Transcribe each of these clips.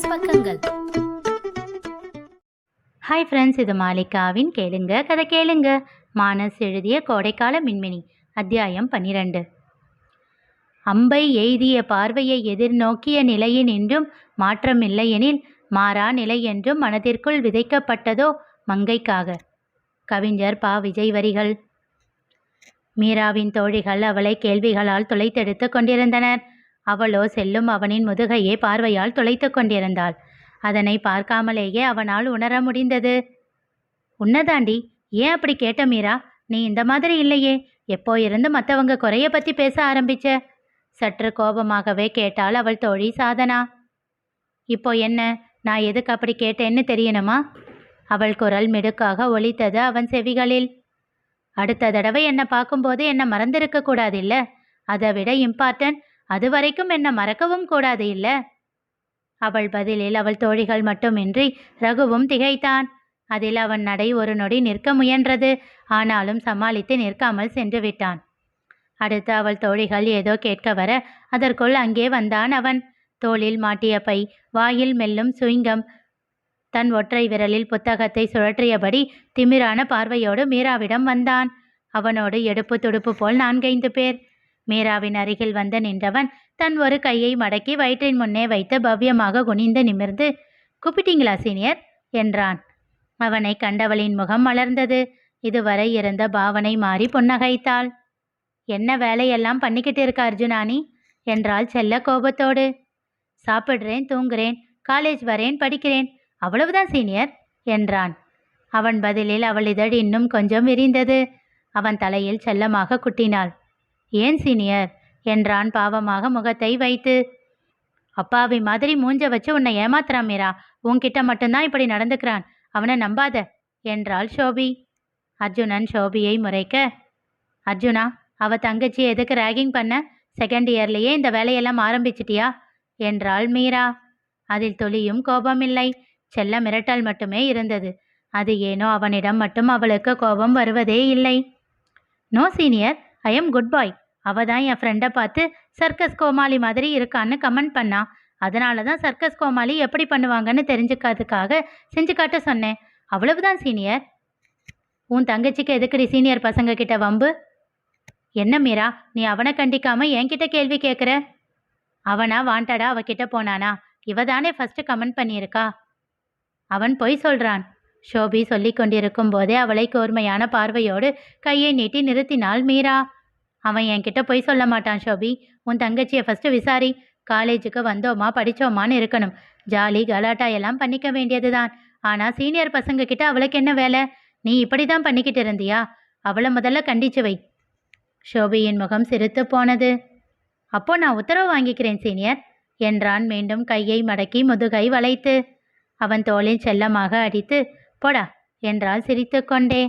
மானஸ் பக்கங்கள். Hi friends இது மாலிகாவின் கேளுங்க கதை கேளுங்க. மானஸ் எழுதிய கோடைக்கால மின்மினி அத்தியாயம் பன்னிரண்டு. அம்பை எய்திய பார்வையை எதிர்நோக்கிய நிலையினின்றும் மாற்றமில்லையெனில் மாறா நிலை என்றும் மனதிற்குள் விதைக்கப்பட்டதோ மங்கைக்காக. கவிஞர் பா. விஜய் வரிகள் மீராவின் தோழிகள் அவளை கேள்விகளால் துளைத்தெடுத்து கொண்டிருந்தனர். அவளோ செல்லும் அவனின் முதுகையே பார்வையால் துளைத்து கொண்டிருந்தாள். அதனை பார்க்காமலேயே அவனால் உணர முடிந்தது. உன்னதாண்டி ஏன் அப்படி கேட்ட மீரா? நீ இந்த மாதிரி இல்லையே. எப்போ இருந்து மற்றவங்க குறைய பற்றி பேச ஆரம்பிச்ச? சற்று கோபமாகவே கேட்டாள் அவள் தோழி சாதனா. இப்போ என்ன? நான் எதுக்கு அப்படி கேட்டேன்னு தெரியணுமா? அவள் குரல் மிடுக்காக ஒலித்தது அவன் செவிகளில். அடுத்த தடவை என்னை பார்க்கும்போது என்னை மறந்திருக்க கூடாது இல்ல? அதை விட இம்பார்ட்டன்ட் அது வரைக்கும் என்னை மறக்கவும் கூடாது இல்ல? அவள் பதிலில் அவள் தோழிகள் மட்டுமின்றி ரகுவும் திகைத்தான். அதில் அவன் நடை ஒரு நொடி நிற்க முயன்றது. ஆனாலும் சமாளித்து நிற்காமல் சென்று விட்டான். அடுத்து அவள் தோழிகள் ஏதோ கேட்க வர அதற்குள் அங்கே வந்தான் அவன். தோளில் மாட்டிய பை வாயில் மெல்லும் சுயங்கம். தன் ஒற்றை விரலில் புத்தகத்தை சுழற்றியபடி திமிரான பார்வையோடு மீராவிடம் வந்தான். அவனோடு எடுப்பு துடுப்பு போல் நான்கைந்து பேர். மீராவின் அருகில் வந்து நின்றவன் தன் ஒரு கையை மடக்கி வயிற்றின் முன்னே வைத்து பவ்யமாக குனிந்து நிமிர்ந்து கூப்பிட்டீங்களா சீனியர்? என்றான். அவனை கண்டவளின் முகம் மலர்ந்தது. இதுவரை இருந்த பாவனை மாறி புன்னகைத்தாள். என்ன வேலையெல்லாம் பண்ணிக்கிட்டு இருக்க அர்ஜுனானி? என்றால் செல்ல கோபத்தோடு. சாப்பிடுறேன் தூங்குறேன் காலேஜ் வரேன் படிக்கிறேன். அவ்வளவுதான் சீனியர் என்றான். அவன் பதிலில் அவள் இதழ் இன்னும் கொஞ்சம் விரிந்தது. அவன் தலையில் செல்லமாக குட்டினாள். ஏன் சீனியர்? என்றான் பாவமாக முகத்தை வைத்து. அப்பாவி மாதிரி மூஞ்ச வச்சு உன்னை ஏமாத்துறான் மீரா. உன்கிட்ட மட்டும்தான் இப்படி நடந்துக்கிறான். அவனை நம்பாத என்றாள் ஷோபி. அர்ஜுனன் ஷோபியை முறைக்க அர்ஜுனா அவ தங்கச்சி எதுக்கு ரேகிங் பண்ண? செகண்ட் இயர்லேயே இந்த வேலையெல்லாம் ஆரம்பிச்சிட்டியா? என்றாள் மீரா. அதில் துளியும் கோபமில்லை செல்ல மிரட்டல் மட்டுமே இருந்தது. அது ஏனோ அவனிடம் மட்டும் அவளுக்கு கோபம் வருவதே இல்லை. No senior I am good bye அவ தான் என் ஃப்ரெண்டை பார்த்து சர்க்கஸ் கோமாளி மாதிரி இருக்கான்னு கமெண்ட் பண்ணா. அதனால தான் சர்க்கஸ் கோமாளி எப்படி பண்ணுவாங்கன்னு தெரிஞ்சுக்கிறதுக்காக செஞ்சு காட்ட சொன்னேன். அவ்வளவுதான் சீனியர் உன் தங்கச்சிக்கு எதுக்குடி சீனியர் பசங்க கிட்ட வம்பு? என்ன மீரா நீ அவனை கண்டிக்காம என்கிட்ட கேள்வி கேட்குற அவனா வாண்டடா அவகிட்ட போனானா? இவ தானே ஃபர்ஸ்ட் கமெண்ட் பண்ணியிருக்கா? அவன் பொய் சொல்றான். ஷோபி சொல்லிக் கொண்டிருக்கும் போதே அவளை கூர்மையான பார்வையோடு கையை நீட்டி நிறுத்தினாள் மீரா. அவன் என்கிட்ட பொய் சொல்ல மாட்டான் ஷோபி. உன் தங்கச்சியை ஃபஸ்ட்டு விசாரி. காலேஜுக்கு வந்தோமா படித்தோமான்னு இருக்கணும். ஜாலி கலாட்டா எல்லாம் பண்ணிக்க வேண்டியதுதான். ஆனால் சீனியர் பசங்க கிட்ட அவளுக்கு என்ன வேலை? நீ இப்படி தான் பண்ணிக்கிட்டு இருந்தியா? அவளை முதல்ல கண்டிச்சு வை. ஷோபியின் முகம் சிரித்து போனது. அப்போ நான் உத்தரவு வாங்கிக்கிறேன் சீனியர் என்றான் மீண்டும் கையை மடக்கி முதுகை வளைத்து. அவன் தோளில் செல்லமாக அடித்து போடா என்றால் சிரித்து கொண்டே.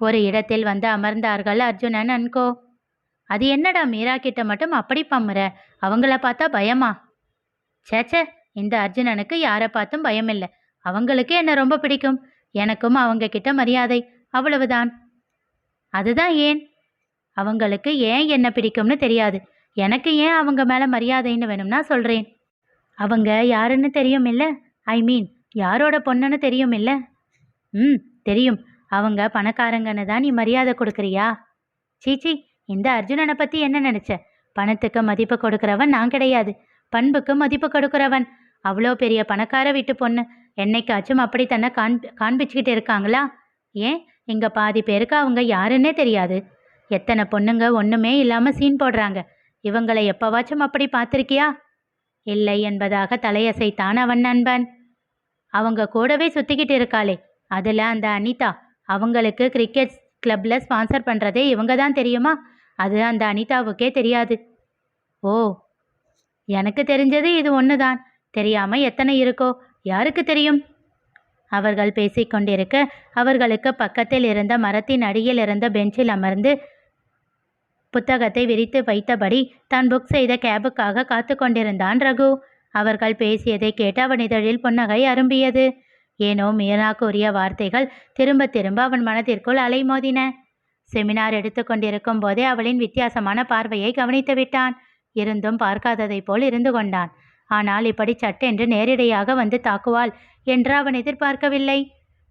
ஒரு இடத்தில் வந்து அமர்ந்தார்கள் அர்ஜுனன் அன்கோ. அது என்னடா மீரா கிட்ட மட்டும் அப்படி பம்முற? அவங்கள பார்த்தா பயமா? சேச்சே இந்த அர்ஜுனனுக்கு யாரை பார்த்தும் பயமில்லை. அவங்களுக்கு என்ன ரொம்ப பிடிக்கும்? எனக்கும் அவங்க கிட்ட மரியாதை அவ்வளவுதான். அதுதான் ஏன்? அவங்களுக்கு ஏன் என்ன பிடிக்கும்னு தெரியாது. எனக்கு ஏன் அவங்க மேலே மரியாதைன்னு வேணும்னா சொல்கிறேன் அவங்க யாருன்னு தெரியும் இல்லை? ஐ மீன் யாரோட பொண்ணுன்னு தெரியும் இல்லை? ம் தெரியும். அவங்க பணக்காரங்கன்னு தான் நீ மரியாதை கொடுக்குறியா? சீச்சி இந்த அர்ஜுனனை பற்றி என்ன நினச்ச? பணத்துக்கு மதிப்பு கொடுக்குறவன் நான் கிடையாது. பண்புக்கு மதிப்பு கொடுக்குறவன். அவ்வளோ பெரிய பணக்கார வீட்டு பொண்ணு. என்னைக்காச்சும் அப்படி தன்னை காண்பி காண்பிச்சுக்கிட்டு இருக்காங்களா? ஏன்? இங்கே பாதி பேருக்கு அவங்க யாருன்னே தெரியாது. எத்தனை பொண்ணுங்க ஒன்றுமே இல்லாமல் சீன் போடுறாங்க. இவங்களை எப்போவாச்சும் அப்படி பார்த்துருக்கியா? இல்லை என்பதாக தலையசைத்தான் அவன் நண்பன். அவங்க கூடவே சுற்றிக்கிட்டு இருக்காளே. அதில் அந்த அனிதா. அவங்களுக்கு கிரிக்கெட் கிளப்பில் ஸ்பான்சர் பண்ணுறதே இவங்க தான் தெரியுமா? அது அந்த அனிதாவுக்கே தெரியாது. ஓ எனக்கு தெரிஞ்சது இது ஒன்று தான் தெரியாமல் எத்தனை இருக்கோ யாருக்கு தெரியும்? அவர்கள் பேசிக்கொண்டிருக்க அவர்களுக்கு பக்கத்தில் இருந்த மரத்தின் அடியில் இருந்த பெஞ்சில் அமர்ந்து புத்தகத்தை விரித்து வைத்தபடி தான் புக் செய்த கேபுக்காக காத்து கொண்டிருந்தான் ரகு. அவர்கள் பேசியதை கேட்டு அவன் இதழில் புன்னகை அரும்பியது. ஏனோ மீனா கூறிய வார்த்தைகள் திரும்ப திரும்ப அவன் மனதிற்குள் அலைமோதின. செமினார் எடுத்துக்கொண்டிருக்கும் போதே அவளின் வித்தியாசமான பார்வையை கவனித்து விட்டான். இருந்தும் பார்க்காததைப் போல் இருந்து கொண்டான். ஆனால் இப்படி சட்டென்று நேரிடையாக வந்து தாக்குவாள் என்று அவன் எதிர்பார்க்கவில்லை.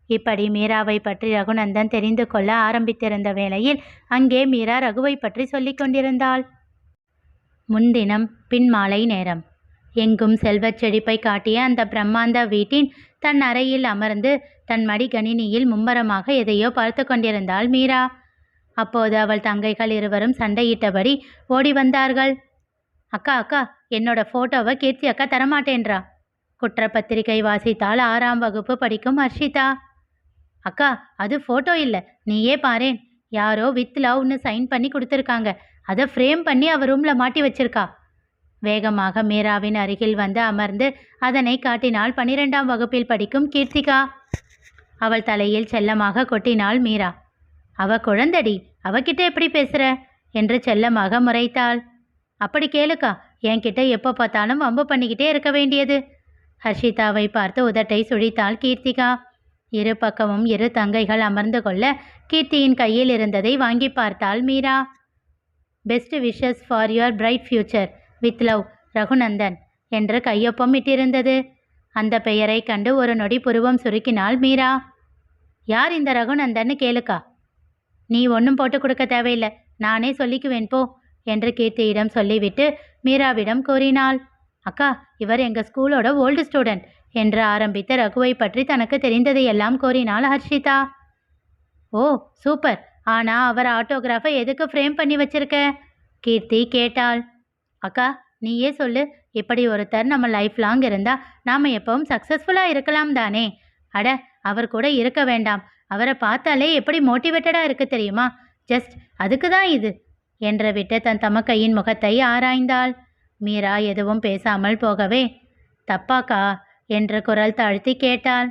இப்படி மீராவை பற்றி ரகுநந்தன் தெரிந்து கொள்ள ஆரம்பித்திருந்த வேளையில் அங்கே மீரா ரகுவை பற்றி சொல்லிக் கொண்டிருந்தாள். முன்தினம் பின் மாலை நேரம். எங்கும் செல்வச் செழிப்பை காட்டிய அந்த பிரம்மாந்த வீட்டின் தன் அறையில் அமர்ந்து தன் மடிகணினியில் மும்மரமாக எதையோ பார்த்து கொண்டிருந்தாள் மீரா. அப்போது அவள் தங்கைகள் இருவரும் சண்டையிட்டபடி ஓடி வந்தார்கள். அக்கா அக்கா என்னோட ஃபோட்டோவை கீர்த்தி அக்கா தரமாட்டேன்றா. குற்றப்பத்திரிகை வாசித்தால் ஆறாம் வகுப்பு படிக்கும் ஹர்ஷிதா. அக்கா அது ஃபோட்டோ இல்லை. நீயே பாரேன். யாரோ வித் லவ்னு சைன் பண்ணி கொடுத்துருக்காங்க. அதை ஃப்ரேம் பண்ணி அவள் ரூமில் மாட்டி வச்சிருக்கா. வேகமாக மீராவின் அருகில் வந்து அமர்ந்து அதனை காட்டினாள் பனிரெண்டாம் வகுப்பில் படிக்கும் கீர்த்திகா. அவள் தலையில் செல்லமாக கொட்டினாள் மீரா. அவ குழந்தடி அவகிட்ட எப்படி பேசுற? என்று செல்லமாக முறைத்தாள். அப்படி கேளுக்கா என்கிட்ட எப்போ பார்த்தாலும் வம்பு பண்ணிக்கிட்டே இருக்க வேண்டியது. ஹர்ஷிதாவை பார்த்து உதட்டை சுழித்தாள் கீர்த்திகா. இரு பக்கமும் இரு தங்கைகள் அமர்ந்து கொள்ள கீர்த்தியின் கையில் இருந்ததை வாங்கி பார்த்தாள் Meera. Best wishes for your bright future with love Raghunandan என்று கையொப்பம் இட்டிருந்தது. அந்த பெயரை கண்டு ஒரு நொடி புருவம் சுருக்கினாள் மீரா. யார் இந்த ரகுநந்தன்னு கேளுக்கா நீ ஒன்றும் போட்டு கொடுக்க தேவையில்லை. நானே சொல்லிக்குவேன் போ என்று கீர்த்தியிடம் சொல்லிவிட்டு மீராவிடம் கூறினாள். அக்கா இவர் எங்கள் ஸ்கூலோட ஓல்டு ஸ்டூடெண்ட் என்று ஆரம்பித்த ரகுவை பற்றி தனக்கு தெரிந்ததையெல்லாம் கூறினாள் ஹர்ஷிதா. ஓ சூப்பர். ஆனா அவர் ஆட்டோகிராஃபை எதுக்கு ஃப்ரேம் பண்ணி வச்சிருக்க? கீர்த்தி கேட்டாள். அக்கா நீயே சொல்லு. இப்படி ஒருத்தர் நம்ம லைஃப் லாங் இருந்தா நாம எப்பவும் சக்ஸஸ்ஃபுல்லாக இருக்கலாம் தானே. அட அவர் கூட இருக்க வேண்டாம். அவரை பார்த்தாலே எப்படி மோட்டிவேட்டடாக இருக்கு தெரியுமா? ஜஸ்ட் அதுக்கு தான் இது என்று விட்டு தன் தமக்கையின் முகத்தை ஆராய்ந்தாள். மீரா எதுவும் பேசாமல் போகவே தப்பாக்கா? என்று குரல் தாழ்த்தி கேட்டாள்.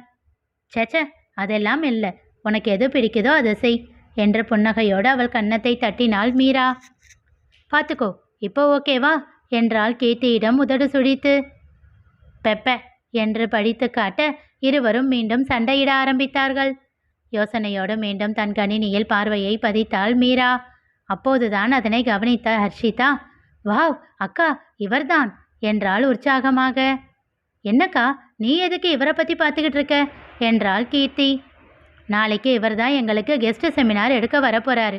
சேச்ச அதெல்லாம் இல்லை. உனக்கு எது பிடிக்குதோ அதை செய் என்று புன்னகையோடு அவள் கன்னத்தை தட்டினாள் மீரா. பார்த்துக்கோ இப்போ ஓகேவா என்றாள் கீர்த்தியிடம் உதடு சுழித்து. பெப்ப என்று படித்து காட்ட இருவரும் மீண்டும் சண்டையிட ஆரம்பித்தார்கள். யோசனையோடு மீண்டும் தன் கணினியில் பார்வையை பதித்தாள் மீரா. அப்போதுதான் அதனை கவனித்த ஹர்ஷிதா வாவ் அக்கா இவர்தான்! என்றாள் உற்சாகமாக. என்னக்கா நீ எதுக்கு இவரை பற்றி பார்த்துக்கிட்டு இருக்க? என்றாள் கீர்த்தி. நாளைக்கு இவர் தான் எங்களுக்கு கெஸ்ட் செமினார் எடுக்க வரப்போறாரு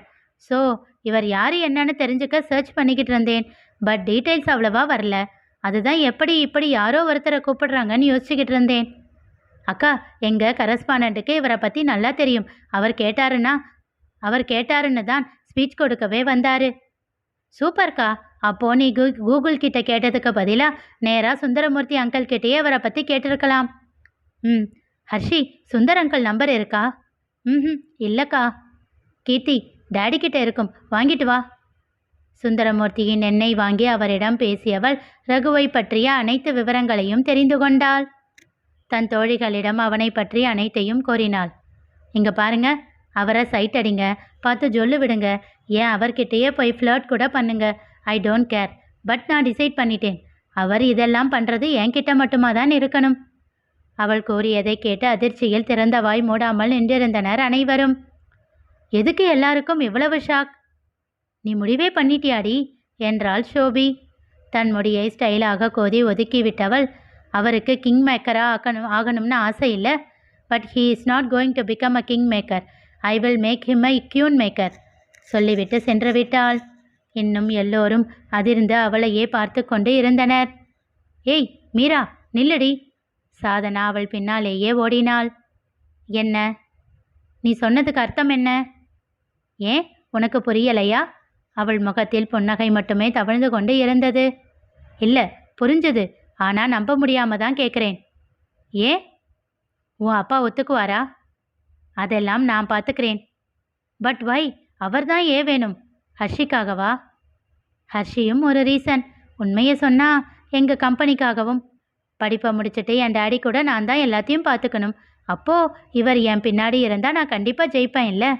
ஸோ இவர் யார் என்னன்னு தெரிஞ்சுக்க சர்ச் பண்ணிக்கிட்டு இருந்தேன். பட் டீட்டெயில்ஸ் அவ்வளவா வரல. அதுதான் எப்படி இப்படி யாரோ ஒருத்தரை கூப்பிடுறாங்கன்னு யோசிச்சுக்கிட்டு இருந்தேன். அக்கா எங்கள் கரஸ்பாண்டண்ட்டுக்கு இவரை பற்றி நல்லா தெரியும். அவர் கேட்டாருன்னா அவர் கேட்டாருன்னு தான் ஸ்பீச் கொடுக்கவே வந்தார். சூப்பர்க்கா. அப்போ நீ கூ கூகுள் கிட்ட கேட்டதுக்கு பதிலாக நேராக சுந்தரமூர்த்தி அங்கிள் கிட்டேயே அவரை பற்றி கேட்டிருக்கலாம். ம். ஹர்ஷி சுந்தர் அங்கிள் நம்பர் இருக்கா? ம் இல்லைக்கா. கீர்த்தி டேடி கிட்ட இருக்கும். வாங்கிட்டு வா. சுந்தரமூர்த்தியின் எண்ணெய் வாங்கி அவரிடம் பேசியவள் ரகுவை பற்றிய அனைத்து விவரங்களையும் தெரிந்து கொண்டாள். தன் தோழிகளிடம் அவனை பற்றி அனைத்தையும் கூறினாள் இங்கே பாருங்க அவரை சைட் அடிங்க பார்த்து சொல்லு விடுங்க ஏன் அவர்கிட்டயே போய் ஃப்ளர்ட் கூட பண்ணுங்க ஐ டோன்ட் கேர் பட் நான் டிசைட் பண்ணிட்டேன். அவர் இதெல்லாம் பண்ணுறது என்கிட்ட மட்டுமா தான் இருக்கணும். அவள் கூறியதை கேட்டு அதிர்ச்சியில் திறந்த வாய் மூடாமல் நின்றிருந்தனர் அனைவரும். எதுக்கு எல்லாருக்கும் இவ்வளவு ஷாக் நீ முடிவே பண்ணிட்டியாடி? என்றாள் ஷோபி. தன் முடியை ஸ்டைலாக கோதி ஒதுக்கிவிட்டவள் அவருக்கு கிங் மேக்கராக ஆக்கணும் ஆகணும்னு ஆசை இல்லை. But he is not going to become a king maker I will make him a queen maker சொல்லிவிட்டு சென்று விட்டாள் இன்னும் எல்லோரும் அதிர்ந்து அவளையே பார்த்து கொண்டு இருந்தனர். ஏய் மீரா நில்லடி. சாதனா அவள் பின்னாலேயே ஓடினாள். என்ன? நீ சொன்னதுக்கு அர்த்தம் என்ன? ஏன்? உனக்கு புரியலையா? அவள் முகத்தில் புன்னகை மட்டுமே தவழ்ந்து கொண்டு இருந்தது. இல்லை புரிஞ்சது. ஆனால் நம்ப முடியாம தான் கேட்குறேன் ஏன் உன் அப்பா ஒத்துக்குவாரா? அதெல்லாம் நான் பார்த்துக்கிறேன் பட் வை அவர்தான் ஏன் வேணும்? ஹர்ஷிக்காகவா? ஹர்ஷியும் ஒரு ரீசன். உண்மையை சொன்னால் எங்கள் கம்பெனிக்காகவும். படிப்பை முடிச்சுட்டு என் டேடி கூட நான் தான் எல்லாத்தையும் பார்த்துக்கணும் அப்போது இவர் என் பின்னாடி இருந்தால் நான் கண்டிப்பாக ஜெயிப்பேன் இல்லை?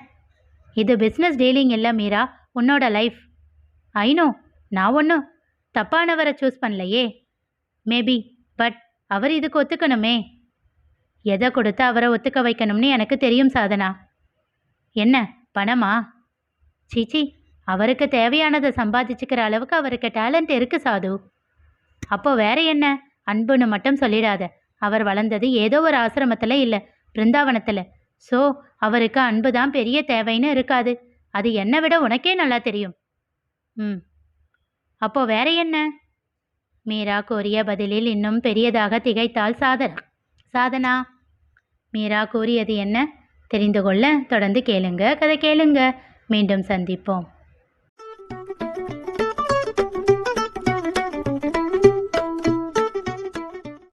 இது பிஸ்னஸ் டீலிங் இல்லை மீரா. உன்னோட லைஃப் ஐனோ நான் ஒன்றும் தப்பானவரை சூஸ் பண்ணலையே. மேபி பட் அவர் இதுக்கு ஒத்துக்கணுமே? எதை கொடுத்து அவரை ஒத்துக்க வைக்கணும்னு எனக்கு தெரியும் சாதனா. என்ன பணமா? சீச்சி அவருக்கு தேவையானதை சம்பாதிச்சுக்கிற அளவுக்கு அவருக்கு டேலண்ட் இருக்கு சாது. அப்போ வேற என்ன? அன்புன்னு மட்டும் சொல்லிடாத. அவர் வளர்ந்தது ஏதோ ஒரு ஆசிரமத்தில் இல்லை பிருந்தாவனத்தில். ஸோ அவருக்கு அன்பு தான் பெரிய தேவைன்னு இருக்காது. அது என்னை விட உனக்கே நல்லா தெரியும். ம். அப்போ வேற என்ன? மீரா கூறிய பதிலில் இன்னும் பெரியதாக திகைத்தாள் சாதனா. சாதனா மீரா கூறியது என்ன? தெரிந்து கொள்ள தொடர்ந்து கேளுங்க. கதை கேளுங்க. மீண்டும் சந்திப்போம்.